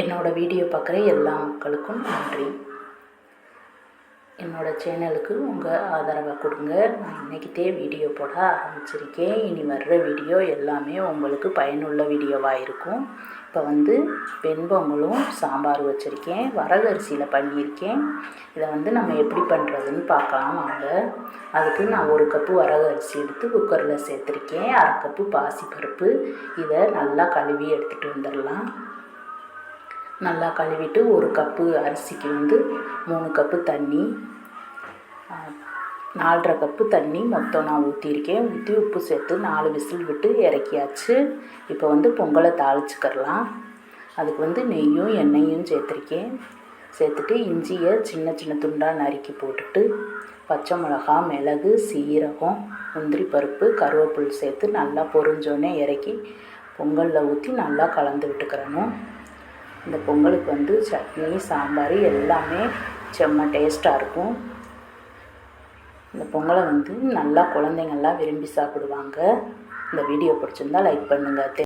என்னோடய வீடியோ பார்க்குற எல்லா மக்களுக்கும் நன்றி. என்னோடய சேனலுக்கு உங்கள் ஆதரவை கொடுங்க. நான் இன்றைக்கிட்டே வீடியோ போட ஆரம்பிச்சிருக்கேன். இனி வர்ற வீடியோ எல்லாமே உங்களுக்கு பயனுள்ள வீடியோவாக இருக்கும். இப்போ வந்து வெண்பொங்கலும் சாம்பார் வச்சுருக்கேன். வரகரிசியில் பண்ணியிருக்கேன். இதை வந்து நம்ம எப்படி பண்ணுறதுன்னு பார்க்கலாம் வாங்க. அதுக்கு நான் ஒரு கப்பு வரகரிசி எடுத்து குக்கரில் சேர்த்துருக்கேன். அரை கப்பு பாசிப்பருப்பு. இதை நல்லா கழுவி எடுத்துகிட்டு வந்துடலாம். நல்லா கழுவிட்டு ஒரு கப்பு அரிசிக்கு வந்து மூணு கப்பு தண்ணி நாலரை கப்பு தண்ணி மொத்தம் நான் ஊற்றிருக்கேன் ஊற்றி உப்பு சேர்த்து நாலு விசில் விட்டு இறக்கியாச்சு. இப்போ வந்து பொங்கலை தாளிச்சுக்கிறலாம். அதுக்கு வந்து நெய்யும் எண்ணெயும் சேர்த்துருக்கேன். சேர்த்துட்டு இஞ்சியை சின்ன சின்ன துண்டாக நறுக்கி போட்டுட்டு பச்சை மிளகா மிளகு சீரகம் முந்திரி பருப்பு கருவேப்பில் சேர்த்து நல்லா பொறிஞ்சோடனே இறக்கி பொங்கலில் ஊற்றி நல்லா கலந்து விட்டுக்கிறணும். இந்த பொங்கலுக்கு வந்து சட்னி சாம்பார் எல்லாமே செம்ம டேஸ்ட்டாக இருக்கும். இந்த பொங்கலை வந்து நல்லா குழந்தைங்கள்லாம் விரும்பி சாப்பிடுவாங்க. இந்த வீடியோ பிடிச்சிருந்தா லைக் பண்ணுங்கள்